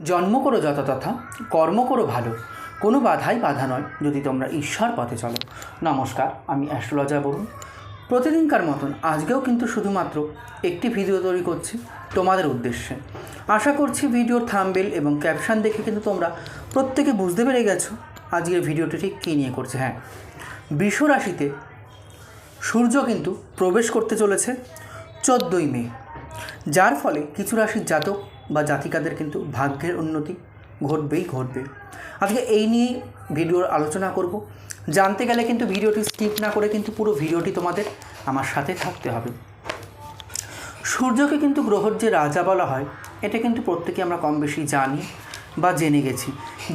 জন্ম করো যথাতথা কর্ম করো ভালো। কোনো বাধাই বাধা নয় যদি তোমরা ঈশ্বর পথে চলো। নমস্কার, আমি অ্যাস্ট্রোলজার বলুন প্রতিদিনকার মতন আজকেও কিন্তু শুধুমাত্র একটি ভিডিও তৈরি করছি তোমাদের উদ্দেশ্যে। আশা করছি ভিডিওর থাম্বেল এবং ক্যাপশন দেখে কিন্তু তোমরা প্রত্যেকে বুঝতে পেরে গেছো আজকের ভিডিওটি ঠিক কী নিয়ে করছে। হ্যাঁ বৃষ রাশিতে সূর্য কিন্তু প্রবেশ করতে চলেছে চোদ্দোই মে। যার ফলে কিছু রাশির জাতক বা জাতিকাদের কিন্তু ভাগ্যের উন্নতি ঘটবেই ঘটবে। আজকে এই নিয়েই ভিডিওর আলোচনা করব। জানতে গেলে কিন্তু ভিডিওটি স্কিপ না করে কিন্তু পুরো ভিডিওটি তোমাদের আমার সাথে থাকতে হবে। সূর্যকে কিন্তু গ্রহর যে রাজা বলা হয়, এটা কিন্তু প্রত্যেকে আমরা কম বেশি জানি বা জেনে গেছি।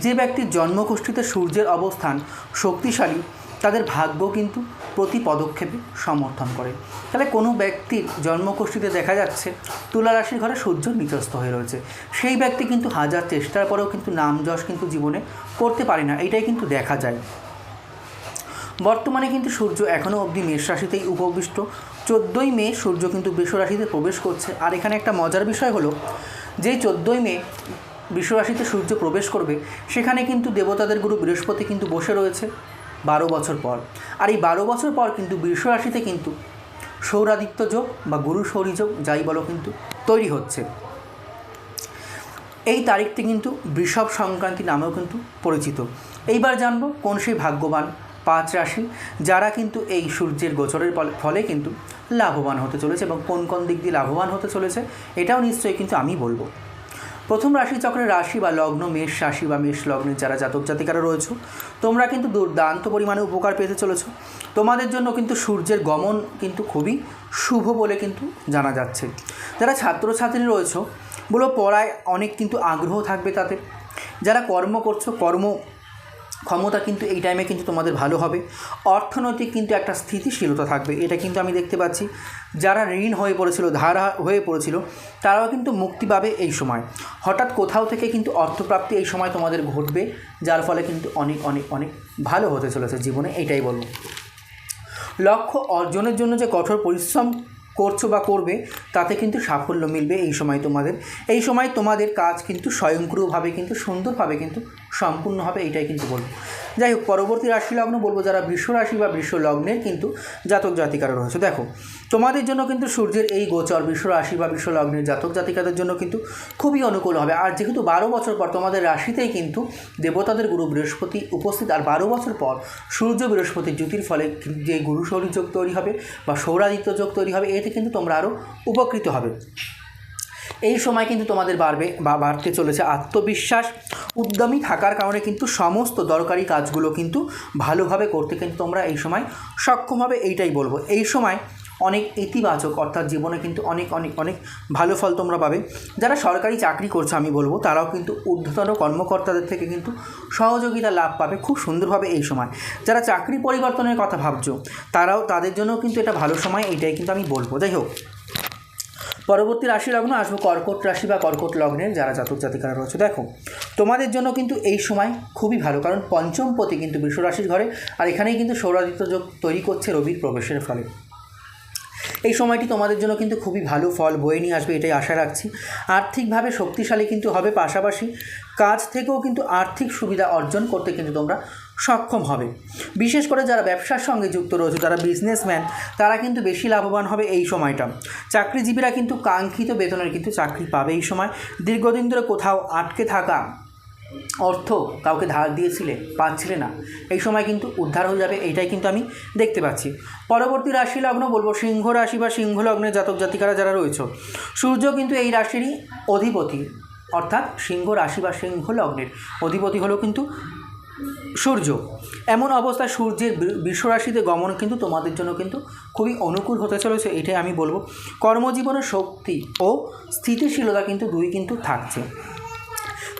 যে ব্যক্তির জন্মগোষ্ঠীতে সূর্যের অবস্থান শক্তিশালী, তাদের ভাগ্য কিন্তু প্রতি পদক্ষেপে সমর্থন করে। তাহলে কোনো ব্যক্তির জন্মগোষ্ঠীতে দেখা যাচ্ছে তুলা রাশির ঘরে সূর্য নিচস্থ হয়ে রয়েছে। সেই ব্যক্তি কিন্তু হাজার চেষ্টার পরেও কিন্তু নাম যশ কিন্তু জীবনে করতে পারে না, এটাই কিন্তু দেখা যায়। বর্তমানে কিন্তু সূর্য এখনও অবধি মেষ রাশিতেই উপবিষ্ট। চোদ্দোই মে সূর্য কিন্তু বৃষ রাশিতে প্রবেশ করছে। আর এখানে একটা মজার বিষয় হলো, যেই চোদ্দোই মে বৃষ রাশিতে সূর্য প্রবেশ করবে, সেখানে কিন্তু দেবতাদের গুরু বৃহস্পতি কিন্তু বসে রয়েছে। বারো বছর পর। আর এই বারো বছর পর কিন্তু বৃষ রাশিতে কিন্তু সৌরাদিত্য যোগ বা গুরু সৌরী যোগ, যাই বলো কিন্তু, তৈরি হচ্ছে। এই তারিখটি কিন্তু বৃষভ সংক্রান্তি নামেও কিন্তু পরিচিত। এইবার জানব কোন সেই ভাগ্যবান পাঁচ রাশি যারা কিন্তু এই সূর্যের গোচরের ফলে- ফলে কিন্তু লাভবান হতে চলেছে এবং কোন কোন দিক দিয়ে লাভবান হতে চলেছে, এটাও নিশ্চয়ই কিন্তু আমি বলব। প্রথম রাশি চক্রের রাশি বা লগ্ন, মেষ রাশি বা মেষ লগ্নের যারা জাতক জাতিকারা রয়েছে, তোমরা কিন্তু দুর্দান্ত পরিমাণে উপকার পেতে চলেছ। তোমাদের জন্য কিন্তু সূর্যের গমন কিন্তু খুবই শুভ বলে কিন্তু জানা যাচ্ছে। যারা ছাত্রছাত্রী রয়েছ, বলো পড়ায় অনেক কিন্তু আগ্রহ থাকবে তাতে যারা কর্ম করছ, কর্ম ক্ষমতা কিন্তু এই টাইমে কিন্তু তোমাদের ভালো হবে। অর্থনৈতিক কিন্তু একটা স্থিতিশীলতা থাকবে, এটা কিন্তু আমি দেখতে পাচ্ছি। যারা ঋণ হয়ে পড়েছিল, ধার হয়ে পড়েছিল, তারাও কিন্তু মুক্তি পাবে এই সময়। হঠাৎ কোথাও থেকে কিন্তু অর্থপ্রাপ্তি এই সময় তোমাদের ঘটবে, যার ফলে কিন্তু অনেক অনেক অনেক ভালো হতে চলেছে জীবনে এইটাই বলব। লক্ষ্য অর্জনের জন্য যে কঠোর পরিশ্রম করছ বা করবে, তাতে কিন্তু সাফল্য মিলবে এই সময় তোমাদের। এই সময় তোমাদের কাজ কিন্তু স্বয়ংক্রিয়ভাবে কিন্তু সুন্দরভাবে কিন্তু সম্পূর্ণ হবে এটাই কিন্তু বলব। যাই হোক, পরবর্তী রাশি লগ্ন বলব যারা বৃষ রাশি বা বৃষ কিন্তু জাতক জাতিকারা রয়েছে। দেখো, তোমাদের জন্য কিন্তু সূর্যের এই গোচর বৃষ রাশি বা বৃষ লগ্নের জাতক জাতিকাদের জন্য কিন্তু খুবই অনুকূল হবে। আর যেহেতু বারো বছর পর তোমাদের রাশিতেই কিন্তু দেবতাদের গুরু বৃহস্পতি উপস্থিত, আর বারো বছর পর সূর্য বৃহস্পতির জ্যোতির ফলে যে গুরু সৌরী যোগ তৈরি হবে বা সৌরাদিত্য যোগ তৈরি হবে, এতে কিন্তু তোমরা আরও উপকৃত হবে। এই সময় কিন্তু তোমাদের বাড়বে, বা বাড়তে চলেছে আত্মবিশ্বাস। উদ্যমী থাকার কারণে কিন্তু সমস্ত দরকারি কাজগুলো কিন্তু ভালোভাবে করতে কিন্তু তোমরা এই সময় সক্ষম হবে, এইটাই বলব। এই সময় অনেক ইতিবাচক, অর্থাৎ জীবনে কিন্তু অনেক অনেক অনেক ভালো ফল তোমরা পাবে। যারা সরকারি চাকরি করছ, আমি বলব, তারাও কিন্তু ঊর্ধ্বতন কর্মকর্তাদের থেকে কিন্তু সহযোগিতা লাভ পাবে খুব সুন্দরভাবে এই সময়। যারা চাকরি পরিবর্তনের কথা ভাবছ, তারাও, তাদের জন্যও কিন্তু এটা ভালো সময়, এইটাই কিন্তু আমি বলব। যাই হোক পরবর্তী রাশি লগ্ন আসব কর্কট রাশি বা কর্কট লগ্নের যারা জাতক জাতিকারা রয়েছে। দেখো, তোমাদের জন্য কিন্তু এই সময় খুবই ভালো, কারণ পঞ্চম পতি কিন্তু বৃষ রাশির ঘরে, আর এখানেই কিন্তু সৌরাদিত্য যোগ তৈরি করছে রবির প্রবেশের ফলে। এই সময়টি তোমাদের জন্য কিন্তু খুবই ভালো ফল, বয়ে নিয়ে আসবে, এটাই আশা রাখছি। আর্থিকভাবে শক্তিশালী কিন্তু হবে পাশাপাশি, কাজ থেকেও কিন্তু আর্থিক সুবিধা অর্জন করতে কিন্তু তোমরা সক্ষম হবে। বিশেষ করে যারা ব্যবসার সঙ্গে যুক্ত রয়েছে, যারা বিজনেসম্যান তারা কিন্তু বেশি লাভবান হবে এই সময়টা। চাকরিজীবীরা কিন্তু কাঙ্ক্ষিত বেতনের কিন্তু চাকরি পাবে এই সময়। দীর্ঘদিন ধরে কোথাও আটকে থাকা অর্থ কাউকে ধার দিয়েছিলে, পাচ্ছিলে না, এই সময় কিন্তু উদ্ধার হয়ে যাবে, এইটাই কিন্তু আমি দেখতে পাচ্ছি। পরবর্তী রাশি লগ্ন বলব, সিংহ রাশি বা সিংহ লগ্নের জাতক জাতিকারা যারা রয়েছে, সূর্য কিন্তু এই রাশিরই অধিপতি, অর্থাৎ সিংহ রাশি বা সিংহ লগ্নের অধিপতি হলো কিন্তু সূর্য। এমন অবস্থায় সূর্যের বিশ্বরাশিতে গমন কিন্তু তোমাদের জন্য কিন্তু খুবই অনুকূল হতে চলেছে, এটাই আমি বলব। কর্মজীবনের শক্তি ও স্থিতিশীলতা কিন্তু দুই কিন্তু থাকছে।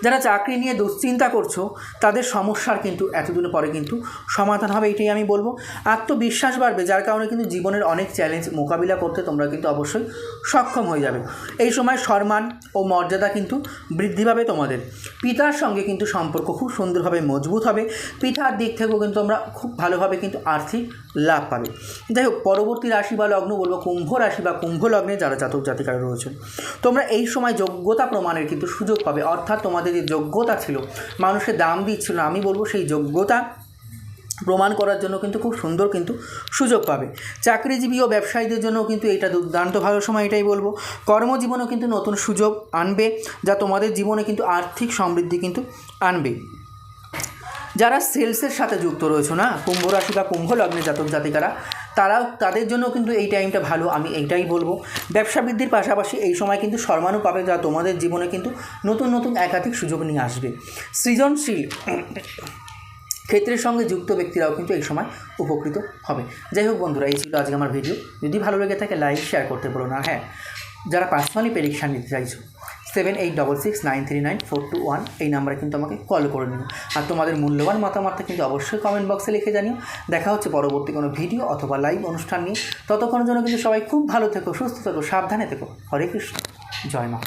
যারা চাকরি নিয়ে দুশ্চিন্তা করছ, তাদের সমস্যার কিন্তু এতদিন পরে কিন্তু সমাধান হবে, এটাই আমি বলব। আত্মবিশ্বাস বাড়বে, যার কারণে কিন্তু জীবনের অনেক চ্যালেঞ্জ মোকাবিলা করতে তোমরা কিন্তু অবশ্যই সক্ষম হয়ে যাবে। এই সময় সম্মান ও মর্যাদা কিন্তু বৃদ্ধি পাবে তোমাদের। পিতার সঙ্গে কিন্তু সম্পর্ক খুব সুন্দরভাবে মজবুত হবে। পিতার দিক থেকেও কিন্তু তোমরা খুব ভালোভাবে কিন্তু আর্থিক লাভ পাবে। যাই হোক, পরবর্তী রাশি বা লগ্ন বলব, কুম্ভ রাশি বা কুম্ভ লগ্নে যারা জাতক জাতিকারা রয়েছে তোমরা এই সময় যোগ্যতা প্রমাণের কিন্তু সুযোগ পাবে। অর্থাৎ তোমাদের যে যোগ্যতা ছিল, মানুষের দাম দিচ্ছিল আমি বলব সেই যোগ্যতা প্রমাণ করার জন্য কিন্তু খুব সুন্দর কিন্তু সুযোগ পাবে। চাকরিজীবী ও ব্যবসায়ীদের জন্য কিন্তু এটা দুর্দান্ত ভালো সময়, এটাই বলব। কর্মজীবনেও কিন্তু নতুন সুযোগ আনবে, যা তোমাদের জীবনে কিন্তু আর্থিক সমৃদ্ধি কিন্তু আনবে। যারা সেলসের সাথে যুক্ত রয়েছে না, কুম্ভ রাশি বা কুম্ভ লগ্নের জাতক জাতিকারা তারাও তাদের জন্য কিন্তু এই টাইমটা ভালো, আমি এইটাই বলব। ব্যবসা বৃদ্ধির পাশাপাশি এই সময় কিন্তু সম্মানও পাবে যা তোমাদের জীবনে কিন্তু নতুন নতুন একাধিক সুযোগ নিয়ে আসবে। সৃজনশীল ক্ষেত্রের সঙ্গে যুক্ত ব্যক্তিরাও কিন্তু এই সময় উপকৃত হবে। যাই হোক বন্ধুরা, এই ছিল আজকে আমার ভিডিও যদি ভালো লেগে থাকে লাইক শেয়ার করতে বলো না। হ্যাঁ যারা পার্সোনালি প্রেডিকশান নিতে চাইছো seven eight double six nine three nine four two one এই নাম্বারে কিন্তু আমাকে কল করে নিও। আর তোমাদের মূল্যবান মতামতটা কিন্তু অবশ্যই কমেন্ট বক্সে লিখে জানিও। দেখা হচ্ছে পরবর্তী কোনো ভিডিও অথবা লাইভ অনুষ্ঠান নিয়ে। ততক্ষণের জন্য কিন্তু সবাই খুব ভালো থেকো, সুস্থ থেকো, সাবধানে থেকো। হরে কৃষ্ণ। জয় মা।